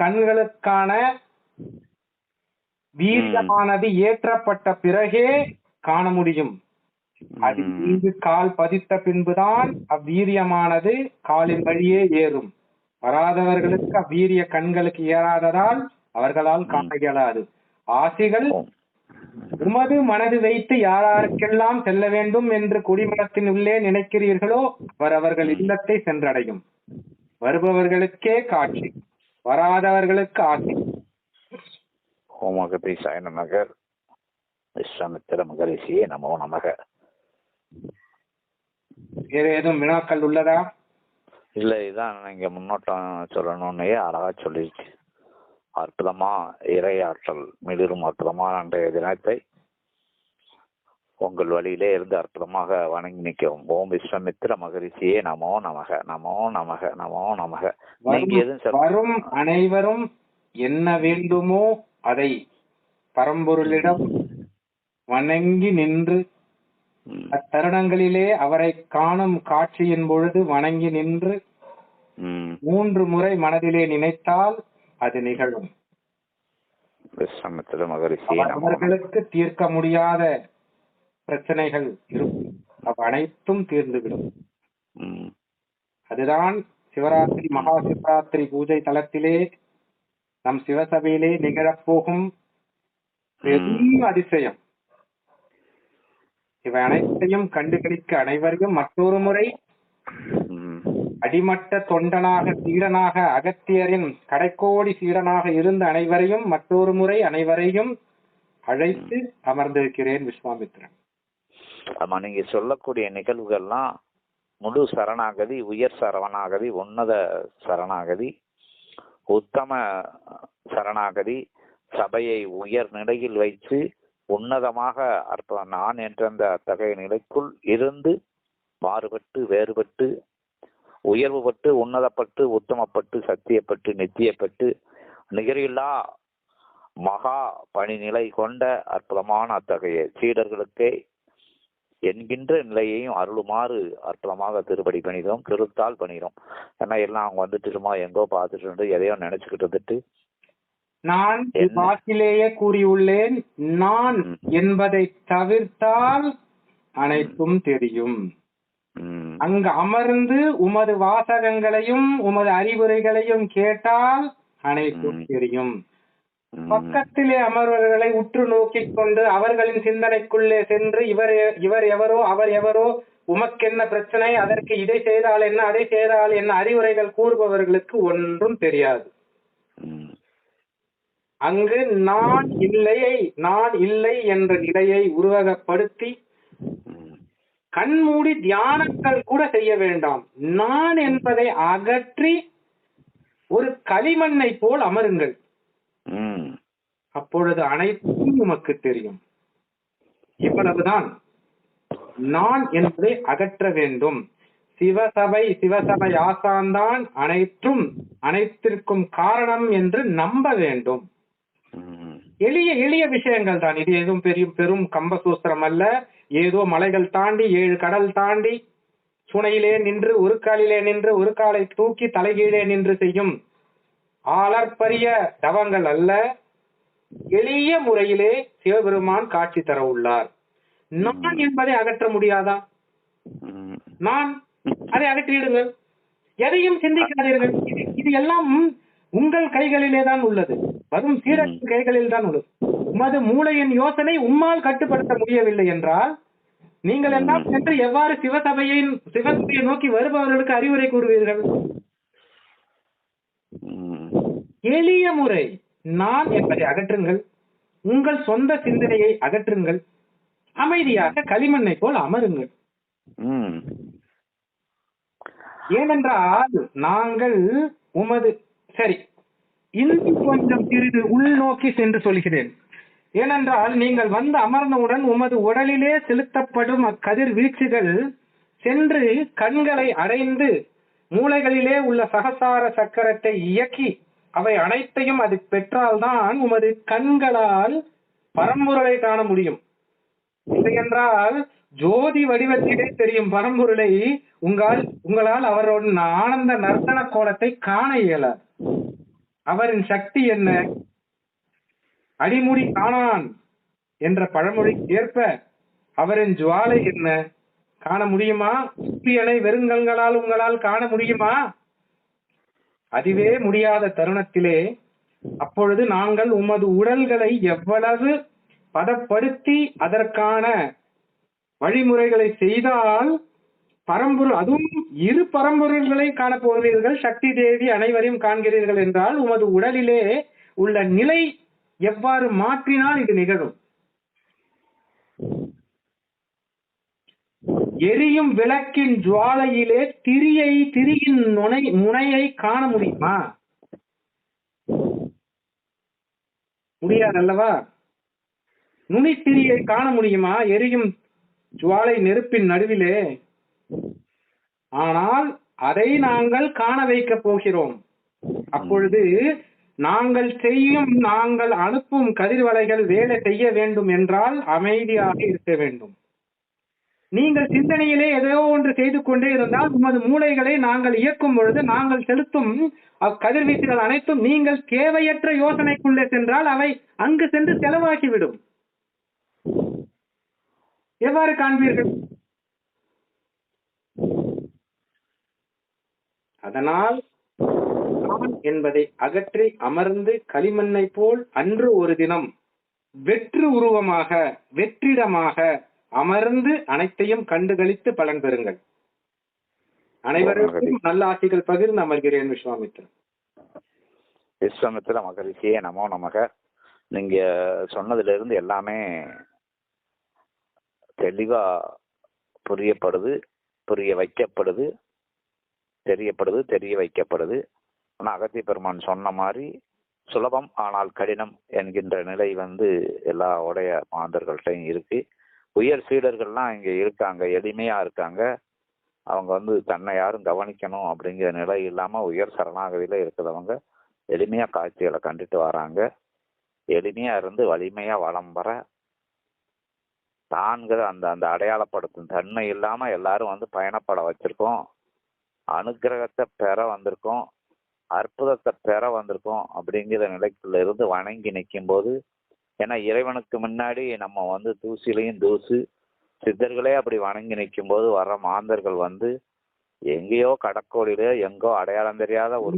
கண்களுக்கான வீரியமானது ஏற்றப்பட்ட பிறகே காண முடியும். அது. மீது கால் பதித்த பின்புதான் அவ்வீரியமானது காலின் வழியே ஏறும். வராதவர்களுக்கு அவ்வீரிய கண்களுக்கு ஏறாததால் அவர்களால் காண இயலாது. ஆசிகள். உமது மனது வைத்து யாராருக்கெல்லாம் செல்ல வேண்டும் என்று குடிமனத்தின் உள்ளே நினைக்கிறீர்களோ அவர் அவர்கள் இல்லத்தை சென்றடையும். வருபவர்களுக்கே காட்சி. வராதவர்களுக்கு ஆசி. ஓம் அகதீசாய நமக விஸ்வாமித்திர மகரிஷியே நமோ நமக. வேற ஏதும் வினாக்கள் உள்ளதா? இல்ல இதான் நீங்க முன்னோட்டம் சொல்லணும்னே அழகா சொல்லிருச்சு. அற்புதமா இறையாற்றல் மிளிரும் அற்புதமான அன்றைய தினத்தை உங்கள் வழியிலே இருந்து அற்புதமாக வணங்கி நிற்கவும் ஓம் விஸ்வமித்திர மகரிஷியே நமோ நமக நமோ நமக நமோ நமக. நீங்க எதுவும் வரும் அனைவரும் என்ன வேண்டுமோ அதை பரம்பொருளிடம் வணங்கி நின்று அத்தருணங்களிலே அவரை காணும் காட்சியின் பொழுது வணங்கி நின்று. மூன்று முறை மனதிலே நினைத்தால் அது நிகழும். அவர்களுக்கு தீர்க்க முடியாத பிரச்சனைகள் இருக்கும். அவ் அனைத்தும் தீர்ந்துவிடும். அதுதான் சிவராத்திரி மகா சிவராத்திரி பூஜை தலத்திலே நம் சிவசபையிலே நிகழப்போகும் பெரும் அதிசயம். இவை அனைத்தையும் கண்டுகளிக்க அனைவரையும் மற்றொரு முறை. அடிமட்ட தொண்டனாக சீடனாக அகத்தியரின் கடைக்கோடி சீடனாக இருந்த அனைவரையும் மற்றொரு முறை அனைவரையும் அழைத்து அமர்ந்திருக்கிறேன் விஸ்வாமித்திரன் ஆமா நீங்க சொல்லக்கூடிய நிகழ்வுகள்லாம் முழு சரணாகதி உயர் சரவணாகதி உன்னத சரணாகதி உத்தம சரணாகதி சபையை உயர் நிலையில் வைத்து உன்னதமாக அற்புதம் நான் என்ற அந்த அத்தகைய நிலைக்குள் இருந்து மாறுபட்டு வேறுபட்டு உயர்வுபட்டு உன்னதப்பட்டு உத்தமப்பட்டு சத்தியப்பட்டு நித்தியப்பட்டு நிகரில்லா மகா பணிநிலை கொண்ட அற்புதமான அத்தகைய சீடர்களுக்கே என்கின்ற நிலையையும் அருளுமாறு அற்புதமாக திருப்படி பணிகிறோம் திருத்தால் பணிகிறோம் ஏன்னா எல்லாம் அவங்க வந்துட்டு சும்மா எங்கோ பார்த்துட்டு இருந்து எதையோ நினைச்சுக்கிட்டு வந்துட்டு நான்? வாக்கிலேயே கூறியுள்ளேன் நான். என்பதை தவிர்த்தால் அனைத்தும் தெரியும் அங்கு அமர்ந்து உமது வாசகங்களையும் உமது அறிவுரைகளையும் கேட்டால் அனைத்தும். தெரியும் பக்கத்திலே அமர்வர்களை உற்று நோக்கிக் கொண்டு அவர்களின் சிந்தனைக்குள்ளே சென்று இவர் இவர் எவரோ அவர் எவரோ உமக்கென்ன பிரச்சனை அதற்கு இதை செய்தால் என்ன அதை செய்தால் என்ன அறிவுரைகள் கூறுபவர்களுக்கு ஒன்றும் தெரியாது. அங்கு நான் இல்லையை நான் இல்லை என்ற நிலையை உருவகப்படுத்தி கண்மூடி தியானங்கள் கூட செய்ய வேண்டாம். நான் என்பதை அகற்றி ஒரு களிமண்ணை போல் அமருங்கள். அப்பொழுது அனைத்தும் உமக்கு தெரியும். இவ்வளவுதான். நான் என்பதை அகற்ற வேண்டும். சிவசபை சிவசபை ஆசான்தான் அனைத்தும் அனைத்திற்கும் காரணம் என்று நம்ப வேண்டும். எளிய எளிய விஷயங்கள் தான். இது எதுவும் பெரிய பெரும் கம்பசூத்திரம் அல்ல. ஏதோ மலைகள் தாண்டி ஏழு கடல் தாண்டி சுனையிலே நின்று ஒரு காலிலே நின்று ஒரு காலை தூக்கி தலைகீழே நின்று செய்யும் ஆளற்பரிய தவங்கள் அல்ல. எளிய முறையிலே சிவபெருமான் காட்சி தர உள்ளார். நான் என்பதை அகற்ற முடியாதா? நான் அதை அகற்றிடுங்கள் எதையும் சிந்திக்காதீர்கள். இது எல்லாம் உங்கள் கைகளிலே தான் உள்ளது. வரும் சீரழின் கைகளில் தான் உள்ளது. உமது மூளையின் யோசனை உம்மால் கட்டுப்படுத்த முடியவில்லை என்றால் நீங்கள் எல்லாம் சென்று எவ்வாறு சிவசபையின் சிவசபையை நோக்கி வருபவர்களுக்கு அறிவுரை கூறுவீர்கள்? எளிய முறை. நான் என்பதை அகற்றுங்கள். உங்கள் சொந்த சிந்தனையை அகற்றுங்கள். அமைதியாக களிமண்ணை போல் அமருங்கள். ஏனென்றால் நாங்கள் உமது சரி இன்னும் கொஞ்சம் சிறிது உள்நோக்கி சென்று சொல்கிறேன். ஏனென்றால் நீங்கள் வந்து அமர்ந்தவுடன் உமது உடலிலே செலுத்தப்படும் அக்கதிர் வீச்சுகள் சென்று கண்களை அடைந்து மூளைகளிலே உள்ள சகசார சக்கரத்தை இயக்கி அவை அனைத்தையும் அது பெற்றால்தான் உமது கண்களால் பரம்பொருளை காண முடியும். இல்லையென்றால் ஜோதி வடிவத்திலே தெரியும் பரம்பொருளை உங்களால் உங்களால் அவரோட ஆனந்த நர்த்தன கோலத்தை காண இயலாது. அவரின் சக்தி என்ன? அடிமுடி காணான் என்ற பழமொழிக்கு ஏற்ப அவரின் ஜுவாலை என்ன? காண முடியுமா? சூரியனை வெறுங்கண்களால் உங்களால் காண முடியுமா? அதுவே முடியாத தருணத்திலே அப்பொழுது நாங்கள் உமது உடல்களை எவ்வளவு பதப்படுத்தி அதற்கான வழிமுறைகளை செய்தால் பரம்பொருள் அதுவும் இரு பரம்பொருள்களை காணப்போகிறீர்கள் சக்தி தேவி அனைவரையும் காண்கிறீர்கள் என்றால் உமது உடலிலே உள்ள நிலை எவ்வாறு மாற்றினால் இது நிகழும். எரியும் விளக்கின் ஜுவாலையிலே திரியை திரியின் நுனை முனையை காண முடியுமா? முடியாது அல்லவா நுனித்திரியை காண முடியுமா? எரியும் ஜுவாலை நெருப்பின் நடுவிலே. ஆனால் அதை நாங்கள் காண வைக்க போகிறோம். அப்பொழுது நாங்கள் செய்யும் நாங்கள் அனுப்பும் கதிர்வலைகள் வேலை செய்ய வேண்டும் என்றால் அமைதியாக இருக்க வேண்டும். நீங்கள் சிந்தனையிலே ஏதோ ஒன்று செய்து கொண்டே இருந்தால் உமது மூளைகளை நாங்கள் இயக்கும் பொழுது நாங்கள் செலுத்தும் அக்கதிர்வீச்சுகள் அனைத்தும் நீங்கள் தேவையற்ற யோசனைக்குள்ளே சென்றால் அவை அங்கு சென்று செலவாகிவிடும். எவ்வாறு காண்பீர்கள்? அதனால் நான் என்பதை அகற்றி அமர்ந்து களிமண்ணை போல் அன்று ஒரு தினம் வெற்று உருவமாக வெற்றிடமாக அமர்ந்து அனைத்தையும் கண்டுகளித்து பலன் பெறுங்கள். அனைவருக்கும் நல்ல ஆசைகள் பகிர்ந்து அமர்கிறேன் விஸ்வாமித்திரன் விஸ்வமித்திர மகரிஷியே நமோ நமக. நீங்க சொன்னதுல இருந்து எல்லாமே தெளிவா புரியப்படுது புரிய வைக்கப்படுது தெரியப்படுது தெரிய வைக்கப்படுது. ஆனா அகத்திய பெருமான் சொன்ன மாதிரி சுலபம் ஆனால் கடினம் என்கின்ற நிலை வந்து எல்லா உடைய மாந்தர்கள்ட்டையும் இருக்கு. உயர் சீடர்கள்லாம் இங்க இருக்காங்க எளிமையா இருக்காங்க. அவங்க வந்து தன்னை யாரும் கவனிக்கணும் அப்படிங்கிற நிலை இல்லாம உயர் சரணாகதியில இருக்கிறவங்க எளிமையா காட்சிகளை கண்டுட்டு வராங்க. எளிமையா இருந்து வலிமையா வளம் வர தான்கிற அந்த அந்த அடையாளப்படுத்தும் தன்மை இல்லாம எல்லாரும் வந்து பயணப்பட வச்சிருக்கோம். அனுக்கிரகத்தை பெற வந்திருக்கோம். அற்புதத்தை பெற வந்திருக்கோம் அப்படிங்கிற நிலைக்குள்ள இருந்து வணங்கி நிற்கும் போது ஏன்னா இறைவனுக்கு முன்னாடி நம்ம வந்து தூசிலையும் தூசு சித்தர்களே அப்படி வணங்கி நிற்கும் போது வர்ற மாந்தர்கள் வந்து எங்கேயோ கடற்கோடியில எங்கோ அடையாளம் தெரியாத ஒரு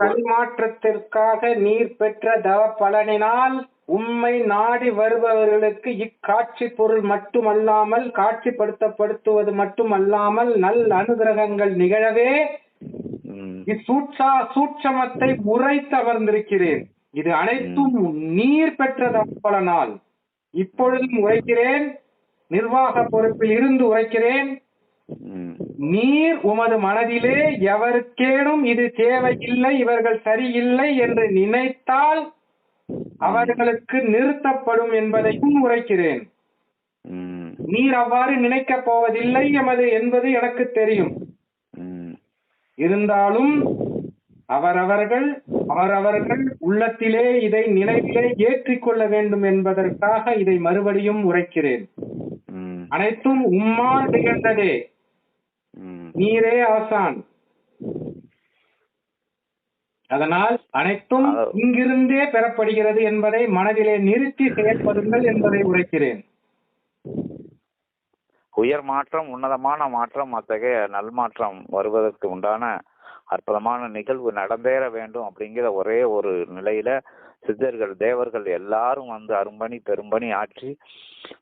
பரிமாற்றத்திற்காக நீர் பெற்ற தவ பலனினால் உம்மை நாடி வருபவர்களுக்கு இக்காட்சி பொருள் மட்டுமல்லாமல் காட்சிப்படுத்தப்படுத்துவது மட்டுமல்லாமல் நல் அனுகிரகங்கள் நிகழவே இச்சூட்சா சூட்சமத்தை உரைத்து அமர்ந்திருக்கிறேன் இது அனைத்தும் நீர் பெற்ற தவ பலனால். இப்பொழுதும் உரைக்கிறேன் நிர்வாக பொறுப்பில் இருந்து உரைக்கிறேன். நீர் உமது மனதிலே எவருக்கேனும் இது தேவையில்லை இவர்கள் சரியில்லை என்று நினைத்தால் அவர்களுக்கு நிறுத்தப்படும் என்பதையும் உரைக்கிறேன். நீர் அவ்வாறு நினைக்கப் போவதில்லை எமது என்பது எனக்கு தெரியும். இருந்தாலும் அவரவர்கள் அவரவர்கள் உள்ளத்திலே இதை நினைவிலே ஏற்றிக்கொள்ள வேண்டும் என்பதற்காக இதை மறுபடியும் உரைக்கிறேன். அனைத்தும் உம்மால் நிகழ்ந்ததே. நீரே ஆசான். அதனால் அனைத்தும் இங்கிருந்தே பெறப்படுகிறது என்பதை மனதிலே நிறுத்தி செயல்படுங்கள் என்பதை உரைக்கிறேன். உயர் மாற்றம் உன்னதமான மாற்றம் அத்தகைய நல்மாற்றம் வருவதற்கு உண்டான அற்புதமான நிகழ்வு நடந்தேற வேண்டும் அப்படிங்கிற ஒரே ஒரு நிலையில சித்தர்கள் தேவர்கள் எல்லாரும் வந்து அரும்பணி பெரும்பணி ஆற்றி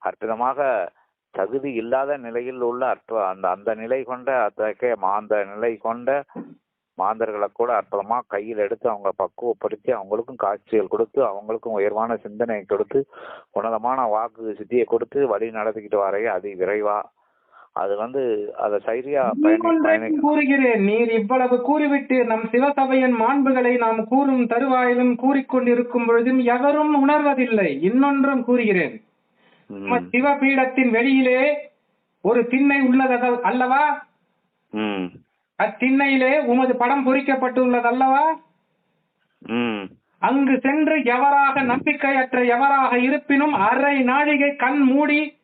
அற்புதமாக தகுதி இல்லாத நிலையில் உள்ள அற்ப அந்த அந்த நிலை கொண்ட அத்தகைய மாந்த நிலை கொண்ட மாந்தர்களை கூட அற்புதமா கையில் எடுத்து அவங்க பக்குவப்படுத்தி அவங்களுக்கும் காட்சிகள் கொடுத்து அவங்களுக்கும் உயர்வான சிந்தனை கொடுத்து உன்னதமான வாக்கு சித்தியை கொடுத்து வழி நடத்திக்கிட்டு வரைய அதி விரைவா அது வந்து அதை சரியா கூறுகிறேன். நீர் இவ்வளவு கூறிவிட்டு நம் சிவசபையின் மாண்புகளை நாம் கூறும் தருவாயிலும் கூறிக்கொண்டிருக்கும் பொழுதும் எவரும் உணர்வதில்லை. இன்னொன்றும் கூறுகிறேன். ம், நம்ம சிவபீடத்தின் வெளியிலே ஒரு திண்ணை உள்ளது அல்லவா? அத்திண்ணையிலே உமது படம் பொறிக்கப்பட்டுள்ளது அல்லவா அங்கு சென்று எவராக நம்பிக்கையற்ற எவராக இருப்பினும் அரை நாழிகை கண் மூடி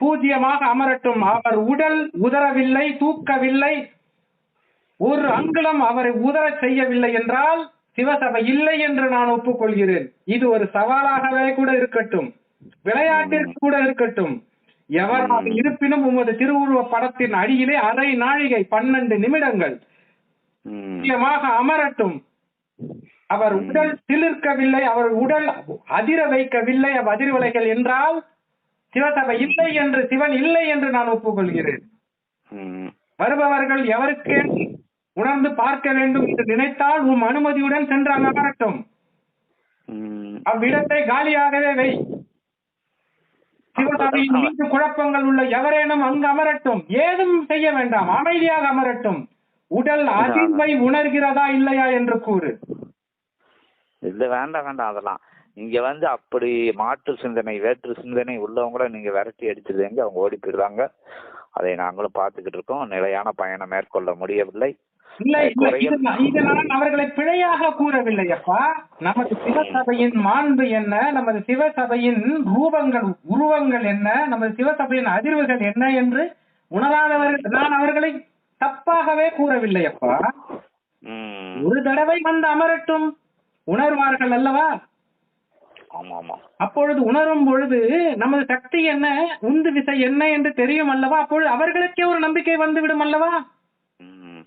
பூஜ்யமாக அமரட்டும் அவர் உடல் உதறவில்லை தூக்கவில்லை ஒரு அங்குலம் அவரை உதறச் செய்யவில்லை என்றால் சிவசபை இல்லை என்று நான் ஒப்புக்கொள்கிறேன் இது ஒரு சவாலாகவே கூட இருக்கட்டும் விளையாட்டிற்கு கூட இருக்கட்டும் எவராக. இருப்பினும் உமது திருவுருவ படத்தின் அடியிலே அரை நாழிகை பன்னெண்டு நிமிடங்கள். முக்கியமாக அமரட்டும் அவர். உடல் சிலிர்க்கவில்லை அவர் உடல் அதிர வைக்கவில்லை அவ் அதிர்வலைகள் என்றால் சிவசபை இல்லை என்று சிவன் இல்லை என்று நான் ஒப்புக்கொள்கிறேன். வருபவர்கள் எவருக்கு உணர்ந்து பார்க்க வேண்டும் என்று நினைத்தால் உம் அனுமதியுடன் சென்று அங்கு அமரட்டும். அவ்விடத்தை காலியாகவே வை. சிவசபையின் மீது குழப்பங்கள் உள்ள எவரேனும் அங்கு அமரட்டும். ஏதும் செய்ய வேண்டாம். அமைதியாக அமரட்டும். உடல் அதிர்வை உணர்கிறதா இல்லையா என்று கூறு. இல்ல வேண்டாம் வேண்டாம். அதெல்லாம் இங்க வந்து அப்படி மாற்று சிந்தனை வேற்று சிந்தனை உள்ளவங்கள நீங்க விரட்டி அடிச்சிருந்தீங்க அவங்க ஓடி போயிடுறாங்க அதை நாங்களும் பார்த்துக்கிட்டு இருக்கோம். நிலையான பயணம் மேற்கொள்ள முடியவில்லை. அவர்களை பிழையாக கூறவில்லை அப்பா நமது சிவசபையின் மாண்பு என்ன? நமது சிவசபையின் ரூபங்கள் உருவங்கள் என்ன? நமது சிவசபையின் அதிர்வுகள் என்ன என்று உணராதவர்கள் நான் அவர்களை தப்பாகவே கூறவில்லை அப்பா. ஒரு தடவை வந்து அமரட்டும் உணர்வார்கள் அல்லவா? அப்பொழுது உணரும் பொழுது நமது சக்தி என்ன? உந்து விசை என்ன என்று தெரியும் அல்லவா? அப்பொழுது அவர்களுக்கே ஒரு நம்பிக்கை வந்துவிடும் அல்லவா? ம்.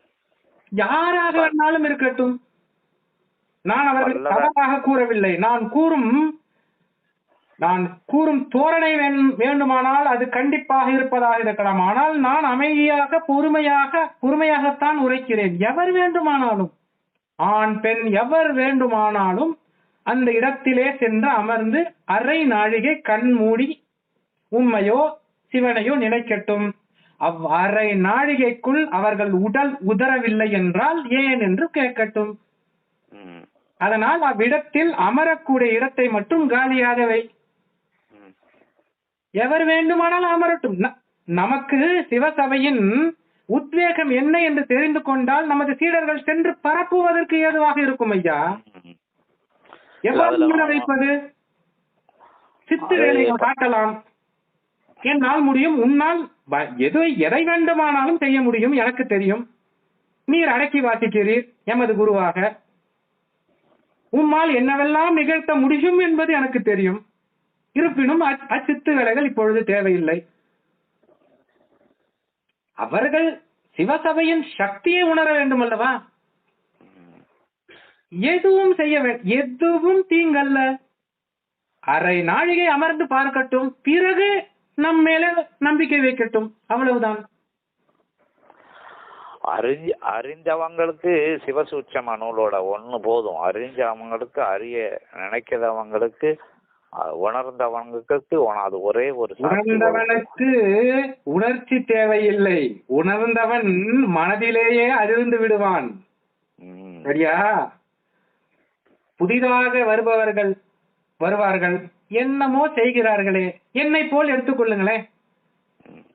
யாராக வேணாலும் இருக்கட்டும். நான் அவர்கள் வல்லவர். தவறாக கூறவில்லை. நான் கூறும் நான் கூறும் தோரணை வேண்- வேண்டுமானால் அது கண்டிப்பாக இருப்பதாக இருக்கலாம். ஆனால் நான் அமைதியாக பொறுமையாக பொறுமையாகத்தான் உரைக்கிறேன். எவர் வேண்டுமானாலும். ஆண் பெண் எவர் வேண்டுமானாலும் அந்த இடத்திலே சென்று அமர்ந்து அரை நாழிகை கண் மூடி உம்மையோ சிவனையோ நினைக்கட்டும் அவ் அரை நாழிகைக்குள் அவர்கள் உடல் உதறவில்லை என்றால் ஏன் என்று கேட்கட்டும். அதனால் அவ்விடத்தில் அமரக்கூடிய இடத்தை மட்டும் காலியாக வை ம். எவர் வேண்டுமானாலும் அமரட்டும் நமக்கு சிவசபையின் உத்வேகம் என்ன என்று தெரிந்து கொண்டால் நமது சீடர்கள் சென்று பரப்புவதற்கு ஏதுவாக இருக்கும் ஐயா. எவ்வாறு வைப்பது? சித்து வேலைகள் காட்டலாம். என்னால் முடியும் உன்னால் எது எதை வேண்டுமானாலும் செய்ய முடியும் எனக்கு தெரியும். நீர் அடக்கி வாசிக்கிறீர் எமது குருவாக. உம்மால் என்னவெல்லாம் நிகழ்த்த முடியும் என்பது எனக்கு தெரியும். இருப்பினும் அச்- அச்சித்து வேலைகள் இப்பொழுது தேவையில்லை. அவர்கள் சிவசபையின் சக்தியை உணர வேண்டும் அல்லவா எதுவும் செய்ய எதுவும் தீங்கல்ல. அரை நாழிகை அமர்ந்து பார்க்கட்டும் பிறகு நம் மேல நம்பிக்கை வைக்கட்டும். அவ்வளவுதான். அறிஞ்ச அறிஞ்சவங்களுக்கு சிவசூட்சம நூலோட ஒண்ணு போதும். அறிஞ்சவங்களுக்கு அறிய நினைக்கிறவங்களுக்கு உணர்ந்தவங்களுக்கு அது ஒரே ஒரு. உணர்ந்தவனுக்கு உணர்ச்சி தேவையில்லை. உணர்ந்தவன் மனதிலேயே அறிந்து விடுவான். சரியா? புதிதாக வருபவர்கள் வருவார்கள். என்னமோ செய்கிறார்களே. என்னை போல் எடுத்துக்கொள்ளுங்களேன்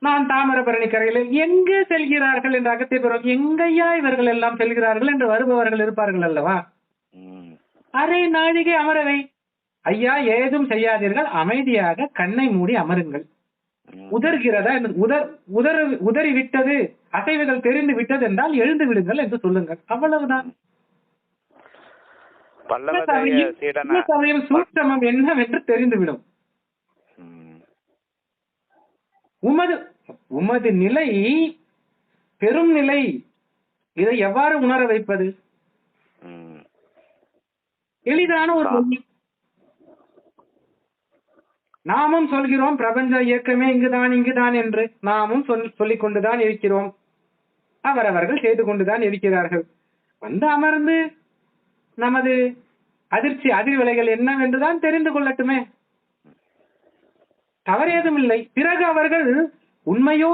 நான் தாமிரபரணி கரையில் எங்கே செல்கிறார்கள் என்று அகத்திய பெறும் எங்கய்யா இவர்கள் எல்லாம் செல்கிறார்கள் என்று வருபவர்கள் இருப்பார்கள் அல்லவா. அரை நாழிகை அமரவை. ஐயா ஏதும் செய்யாதீர்கள். அமைதியாக கண்ணை மூடி அமருங்கள். உதர்கிறதா உதர் உதறு உதறி விட்டது அசைவுகள் தெரிந்து விட்டது என்றால் எழுந்து விடுங்கள் என்று சொல்லுங்கள். அவ்வளவுதான். சூட்சமம் என்னவென்று தெரிந்துவிடும். உமது உமது நிலை பெரும் நிலை இதை எவ்வாறு உணர வைப்பது. எளிதான ஒரு. நாமும் சொல்கிறோம் பிரபஞ்ச இயக்கமே இங்குதான் இங்குதான் என்று நாமும் சொல் சொல்லிக் கொண்டுதான் இருக்கிறோம் அவரவர்கள் செய்து கொண்டுதான் இருக்கிறார்கள் வந்து அமர்ந்து நமது அதிர்ச்சி அதிர்வலைகள் என்னவென்றுதான் தெரிந்து கொள்ளட்டுமே? தவறு ஏதும் இல்லை பிறகு அவர்கள் உண்மையோ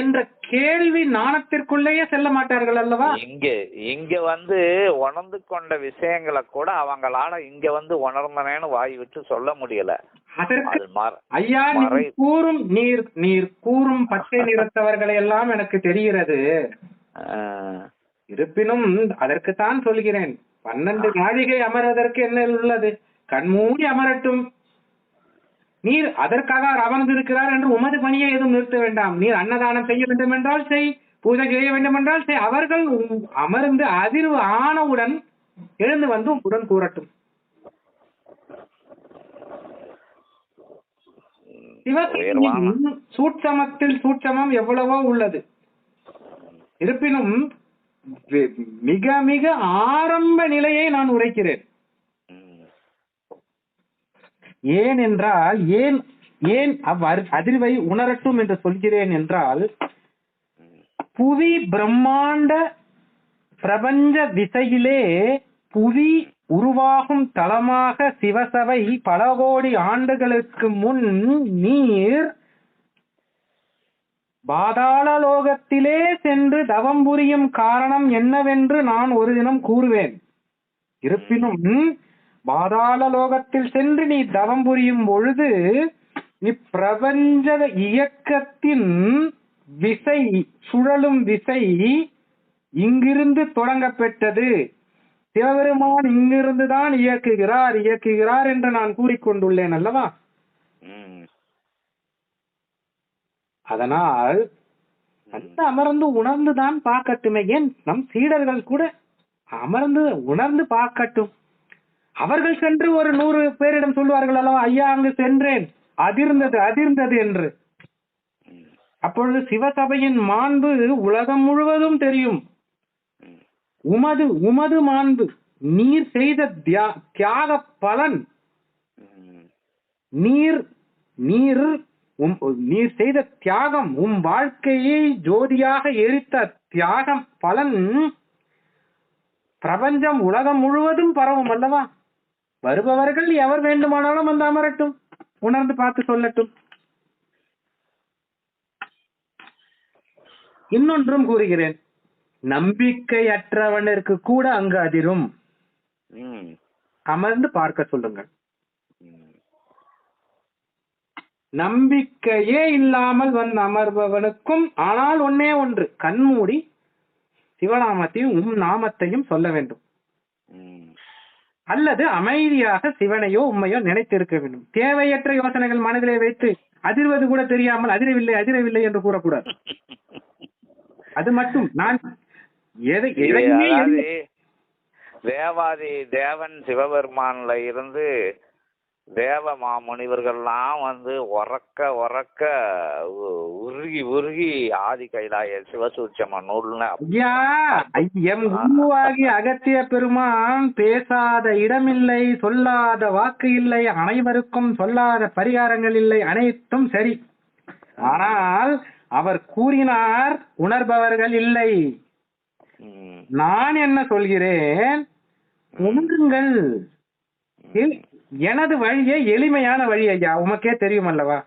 என்ற கேள்வி நாணத்திற்குள்ளேயே செல்ல மாட்டார்கள் அல்லவா? இங்க இங்க வந்து உணர்ந்து கொண்ட விஷயங்களை கூட அவங்களால இங்க வந்து உணர்ந்தனேன்னு வாய் விட்டு சொல்ல முடியல. அதற்கு ஐயா நீர் கூறும் நீர் நீர் கூறும் பச்சை நிறத்தவர்களை எல்லாம் எனக்கு தெரிகிறது. இருப்பினும் அதற்குத்தான் சொல்கிறேன். பன்னெண்டு நாழிகை அமர்வதற்கு என்ன உள்ளது? கண்மூடி அமரட்டும். நீர் அதற்காக அவர் அமர்ந்திருக்கிறார் என்று உமது பணியை எதுவும் நிறுத்த வேண்டாம். நீர் அன்னதானம் செய்ய வேண்டும் என்றால் செய் பூஜை செய்ய வேண்டும் என்றால் செய். அவர்கள் அமர்ந்து அதிர்வு ஆனவுடன் எழுந்து வந்து உடன் கூறட்டும். சூட்சமத்தில் சூட்சமம் எவ்வளவோ உள்ளது. இருப்பினும் மிக மிக ஆரம்ப நிலையை நான் உரைக்கிறேன். ஏன் என்றால் ஏன் ஏன் அவ் அதிர்வை உணரட்டும் என்று சொல்கிறேன் என்றால் புவி பிரம்மாண்ட பிரபஞ்ச திசையிலே புவி உருவாகும் தளமாக சிவசபை பல கோடி ஆண்டுகளுக்கு முன் நீர் பாதாள லோகத்திலே சென்று தவம் புரியும் காரணம் என்னவென்று நான் ஒரு தினம் கூறுவேன். இருப்பினும் பாதாள லோகத்தில் சென்று நீ தவம் புரியும் பொழுது இப்பிரபஞ்ச இயக்கத்தின் விசை சுழலும் விசை இங்கிருந்து தொடங்கப்பெற்றது. சிவபெருமான் இங்கிருந்து தான் இயக்குகிறார் இயக்குகிறார் என்று நான் கூறிக்கொண்டுள்ளேன் அல்லவா? அதனால் வந்து அமர்ந்து உணர்ந்து தான் பார்க்கட்டுமே. ஏன்? நம் சீடர்கள் கூட அமர்ந்து உணர்ந்து பார்க்கட்டும். அவர்கள் சென்று ஒரு நூறு பேரிடம் சொல்வார்கள் அல்லவா? ஐயா அங்கு சென்றேன். அதிர்ந்தது அதிர்ந்தது என்று. அப்பொழுது சிவசபையின் மாண்பு உலகம் முழுவதும் தெரியும். உமது உமது மாண்பு. நீர் செய்த தியா- தியாக பலன். நீர் நீர் உம் நீர் செய்த தியாகம் உம் வாழ்க்கையை ஜோதியாக எரித்த தியாகம் பலன் பிரபஞ்சம் உலகம் முழுவதும் பரவும் அல்லவா? வருபவர்கள் எவர் வேண்டுமானாலும் வந்து அமரட்டும் உணர்ந்து பார்த்து சொல்லட்டும். இன்னொன்றும் கூறுகிறேன். நம்பிக்கையற்றவனுக்கு கூட அங்கு அதிரும். அமர்ந்து பார்க்க சொல்லுங்கள் ம். நம்பிக்கையே இல்லாமல் வந்து அமர்பவனுக்கும் ஆனால் ஒன்னே ஒன்று கண்மூடி சிவநாமத்தையும் உம் நாமத்தையும் சொல்ல வேண்டும். அல்லது அமைதியாக சிவனையோ உம்மையோ நினைத்திருக்க வேண்டும். தேவையற்ற யோசனைகள் மனதிலே வைத்து அதிர்வது கூட தெரியாமல் அதிரவில்லை அதிரவில்லை என்று கூறக்கூடாது. அது மட்டும். நான் எதை தேவாதி தேவன் சிவபெருமான்ல இருந்து தேவ மாமுனிவர்கள்லாம் வந்து உறக்க உறக்க உருகி உருகி ஆதி கைலாய சிவசூட்சம நூல்னு ஐயம் குருவாகி அகத்திய பெருமான் பேசாத இடமில்லை சொல்லாத வாக்கு இல்லை அனைவருக்கும் சொல்லாத பரிகாரங்கள் இல்லை அனைத்தும் சரி. ஆனால் அவர் கூறினார் உணர்பவர்கள் இல்லை. நான் என்ன சொல்கிறேன்? எ- எனது வழியே எளிமையான வழி ஐயா. உமக்கே தெரியும் அல்லவா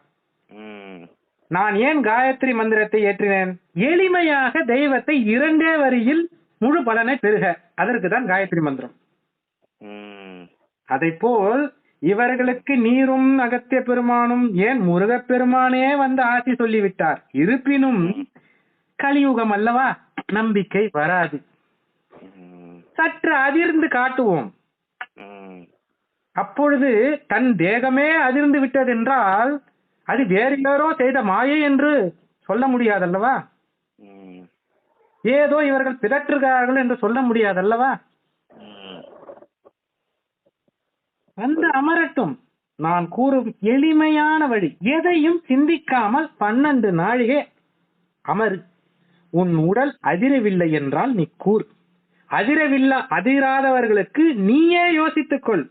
நான் ஏன் காயத்ரி மந்திரத்தை ஏற்றினேன்? எளிமையாக தெய்வத்தை இரண்டே வரியில் முழு பலனை பெறுக. அதற்கு தான் காயத்ரி மந்திரம். அதை போல் இவர்களுக்கு நீரும் அகத்திய பெருமானும் ஏன் முருகப் பெருமானே வந்து ஆசி சொல்லிவிட்டார்? இருப்பினும் கலியுகம் அல்லவா? நம்பிக்கை வராது. சற்று அதிர்ந்து காட்டுவோம். அப்பொழுது தன் தேகமே அதிர்ந்து விட்டதென்றால் அது வேறு யாரோ செய்த மாயை என்று சொல்ல முடியாதல்லவா? ஏதோ இவர்கள் பிதற்றுகிறார்கள் என்று சொல்ல முடியாதல்லவா. வந்து அமரட்டும். நான் கூறும் எளிமையான வழி. எதையும் சிந்திக்காமல் பன்னெண்டு நாழிகை அமரு. உன் உடல் அதிரவில்லை என்றால் நீ கூறு. அதிரவில்லை அதிராதவர்களுக்கு நீயே யோசித்துக்கொள்.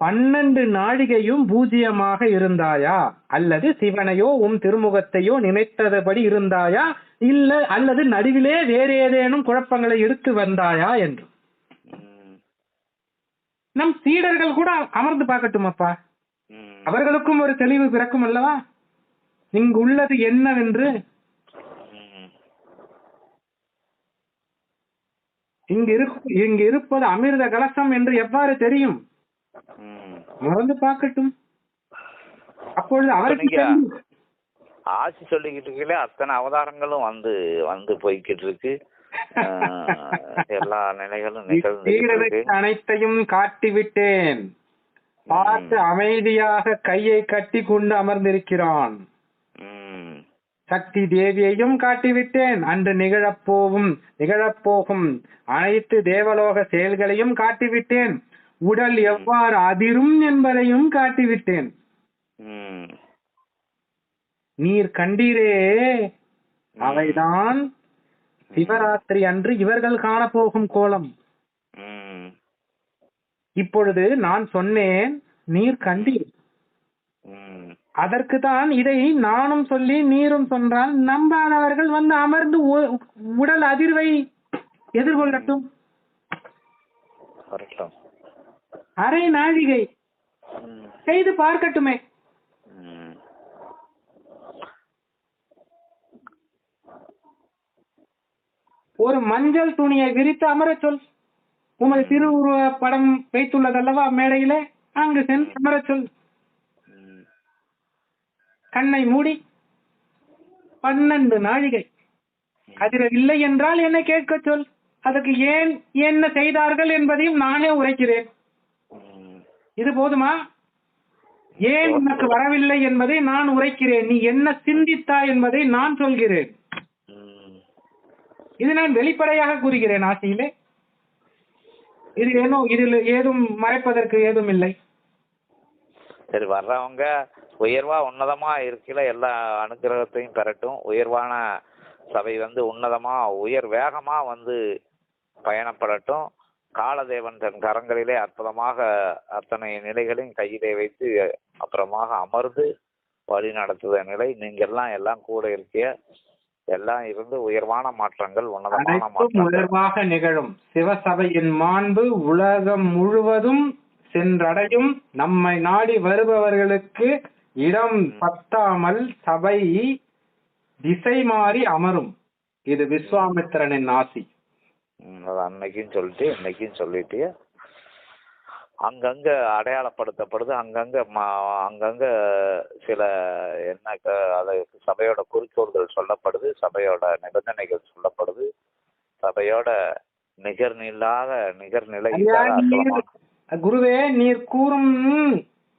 பன்னெண்டு நாழிகையும் பூஜ்ஜியமாக இருந்தாயா? அல்லது சிவனையோ உன் திருமுகத்தையோ நினைத்ததபடி இருந்தாயா? இல்ல அல்லது நடுவிலே வேறு ஏதேனும் குழப்பங்களை எடுத்து வந்தாயா என்று? நம் சீடர்கள் கூட அமர்ந்து பார்க்கட்டும் அப்பா ம். அவர்களுக்கும் ஒரு தெளிவு பிறக்கும் அல்லவா? இங்கு உள்ளது என்னவென்று? இங்கு இருப்பது அமிர்த கலசம் என்று எவ்வாறு தெரியும்? ம். மறந்து பார்க்கட்டும். அப்பொழுது அவருக்கு. ஆசி சொல்லிக்கிட்டு இருக்கீங்களே அத்தனை அவதாரங்களும் வந்து வந்து போய்கிட்டு இருக்கு எல்லா நிலைகளும் நிகழ்ந்து அனைத்தையும் காட்டிவிட்டேன். பார்த்து அமைதியாக கையை கட்டி கொண்டு அமர்ந்திருக்கிறான். சக்தி தேவியையும் காட்டிவிட்டேன். அன்று நிகழப்போவும் நிகழப்போகும். அனைத்து தேவலோக செயல்களையும் காட்டிவிட்டேன். உடல் எவ்வாறு அதிரும் என்பதையும் காட்டிவிட்டேன். நீர் கண்டீரே அவைதான் சிவராத்திரி அன்று இவர்கள் காணப்போகும் கோலம். இப்பொழுது நான் சொன்னேன் நீர் கண்டீர். அதற்கு தான் இதை நானும் சொல்லி நீரும் சொன்னால் நம்பாதவர்கள் வந்து அமர்ந்து உடல் அதிர்வை எதிர்கொள்ளட்டும். அரை நாழிகை. செய்து பார்க்கட்டுமே. ஒரு மஞ்சள் துணியை விரித்து அமரச் சொல். உமது திருவுருவ படம் வைத்துள்ளதல்லவா மேடையிலே? அங்கு சென்று அமரச் சொல். கண்ணை மூடி. பன்னெண்டு நாழிகை. அதிரவில்லை என்றால் என்னை கேட்கச் சொல். அதற்கு ஏன் என்ன செய்தார்கள் என்பதையும் நானே உரைக்கிறேன். இது போதுமா? ஏன் உனக்கு வரவில்லை என்பதை நான் உரைக்கிறேன். நீ என்ன சிந்தித்தாய் என்பதை நான் சொல்கிறேன். இது நான் வெளிப்படையாக கூறுகிறேன் ஆசையிலே. இது ஏனோ இதில் ஏதும் மறைப்பதற்கு ஏதும் இல்லை. சரி வர்றவங்க உயர்வா உன்னதமா இருக்கையில எல்லா அனுகிரகத்தையும் பெறட்டும். உயர்வான சபை வந்து உன்னதமா உயர் வேகமா வந்து பயணப்படட்டும். காலதேவன் தன் கரங்களிலே அற்புதமாக அத்தனை நிலைகளையும் கையிலே வைத்து அப்புறமாக அமர்ந்து வழி நடத்துத நிலை நீங்க எல்லாம் எல்லாம் கூட இருக்கிய எல்லாம் இருந்து உயர்வான மாற்றங்கள் உன்னதமான உயர்வாக நிகழும். சிவசபையின் மாண்பு உலகம் முழுவதும் சென்றடையும். நம்மை நாடி வருபவர்களுக்கு இடம் பத்தாமல் சபை திசை மாறி அமரும். இது விஸ்வாமித்திரனின் ஆசி. அது அன்னைக்கும் சொல்லிட்டு இன்னைக்கும் சொல்லிட்டு அங்கங்க அடையாளப்படுத்தப்படுது. அங்கங்க ம- அங்கங்க சில என்ன அது சபையோட குறிக்கோள்கள் சொல்லப்படுது சபையோட நிபந்தனைகள் சொல்லப்படுது. சபையோட நிகர் இல்லாத நிகர்நிலை குருவே நீர் கூறும்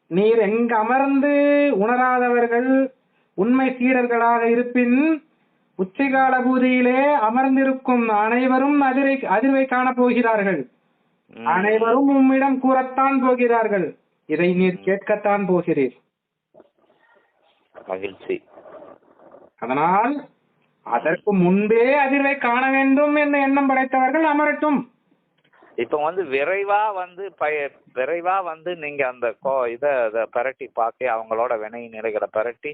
நீர் எங்க அமர்ந்து உணராதவர்கள் உண்மை சீடர்களாக இருப்பின் உச்சிகால பூதியிலே அமர்ந்திருக்கும் அனைவரும் அதிரை அதிர்வை காணப் போகிறார்கள். அனைவரும் உம்மிடம் கூறத்தான் போகிறார்கள். இதை நீர் கேட்கத்தான் போகிறீர். மகிழ்ச்சி. அதனால் அதற்கு முன்பே அதிர்வை காண வேண்டும் என்ற எண்ணம் படைத்தவர்கள் அமரட்டும். இப்ப வந்து விரைவா வந்து பய விரைவா வந்து நீங்க அந்த கோ இத இத பரட்டி பார்க்க அவங்களோட வினை நிலைகளை பரட்டி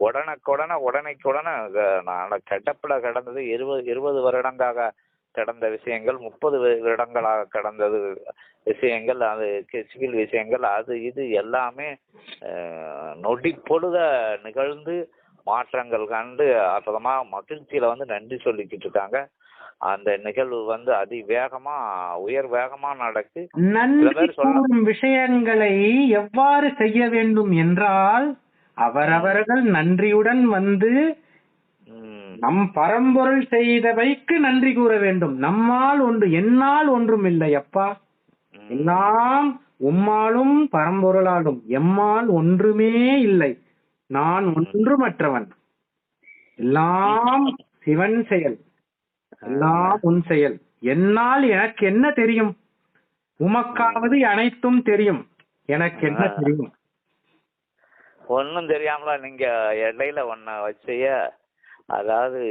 உடனுக்குடனே உடனைக்குடனே நான் கிடப்புல கிடந்தது இருபது இருபது வருடங்களாக கிடந்த விஷயங்கள் முப்பது வருடங்களாக கிடந்தது விஷயங்கள் அது சிவில் விஷயங்கள் அது இது எல்லாமே நொடி பொழுத நிகழ்ந்து மாற்றங்கள் கண்டு அற்புதமா மகிழ்ச்சியில வந்து நன்றி சொல்லிக்கிட்டு இருக்காங்க. அந்த நிகழ்வு வந்து அதிவேகமா உயர் வேகமா நடக்கு. விஷயங்களை எவ்வாறு செய்ய வேண்டும் என்றால் அவரவர்கள் நன்றியுடன் வந்து நம் பரம்பொருள் செய்தவைக்கு நன்றி கூற வேண்டும். நம்மால் ஒன்று என்னால் ஒன்றும் இல்லை அப்பா. எல்லாம் உம்மாலும் பரம்பொருளாலும் எம்மால் ஒன்றுமே இல்லை. நான் ஒன்றுமற்றவன். எல்லாம் சிவன் செயல். எல்லாம் உன் செயல். என்னால் எனக்கு என்ன தெரியும்? உமக்காவது அனைத்தும் தெரியும். எனக்கு என்ன தெரியும்? ஒண்ணும் தெரியாமல நீங்க இடையில ஒன்ன வச்சைய அதாவது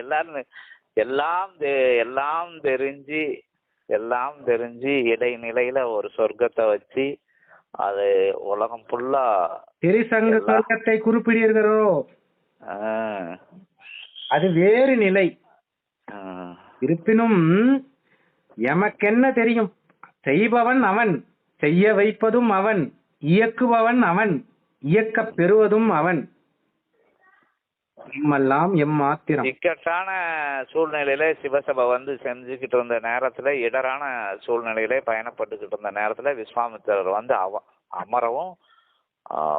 எல்லாரும் எல்லாம் எல்லாம் தெரிஞ்சு எல்லாம் தெரிஞ்சு இடைநிலையில ஒரு சொர்க்கத்தை வச்சு அது உலகம் ஃபுல்லா திரிசங்க. சொர்க்கத்தை குறிப்பிடுகிறோ அது வேறு நிலை. இருப்பினும் எமக்கென்ன தெரியும்? செய்பவன் அவன் செய்ய வைப்பதும் அவன் இயக்குபவன் அவன். இயக்கப் பெறுவதும் அவன். எம்மெல்லாம் எம்மாத்திரம் இக்கட்டான சூழ்நிலையில சிவசபை வந்து செஞ்சுக்கிட்டு இருந்த நேரத்துல இடரான சூழ்நிலையில பயணப்பட்டுக்கிட்டு இருந்த நேரத்துல விஸ்வாமித்திரர் வந்து அவ அமரவும்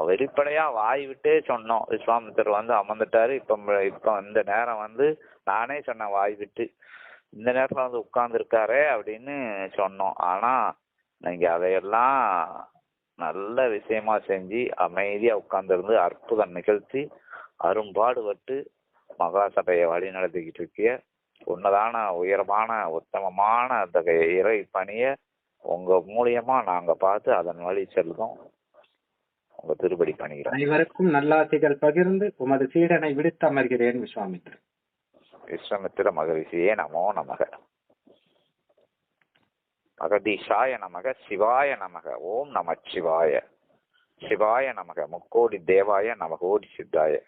வெளிப்படையா வாய் விட்டே சொன்னோம். விஸ்வாமித்திரர் வந்து அமர்ந்துட்டாரு. இப்ப இப்ப இந்த நேரம் வந்து நானே சொன்னேன் வாய் விட்டு இந்த நேரத்துல வந்து உட்கார்ந்துருக்காரே அப்படின்னு சொன்னோம். ஆனா நீங்க அதையெல்லாம் நல்ல விஷயமா செஞ்சு அமைதியா உட்கார்ந்திருந்து அற்புதம் நிகழ்த்தி அரும்பாடுபட்டு மகாசபையை வழி நடத்திக்கிட்டு இருக்கிய உன்னதான உயரமான உத்தமமான அத்தகைய இறை பணியை உங்க மூலியமா நாங்க பார்த்து அதன் வழி செல்றோம். உங்க திருப்படி பணிகிறோம். அனைவருக்கும் நல்லாசிகள் பகிர்ந்து உமது சீடனை விடுத்து அமர்கிறேன் விஸ்வாமித்திரன் விஸ்வமித்திர மகரிஷியே நமோ நமக. அகதீஷாய நமக சிவாய நமக ஓம் நம சிவாய. சிவாய நமக முக்கோடி தேவாய நமகோடி சித்தாய.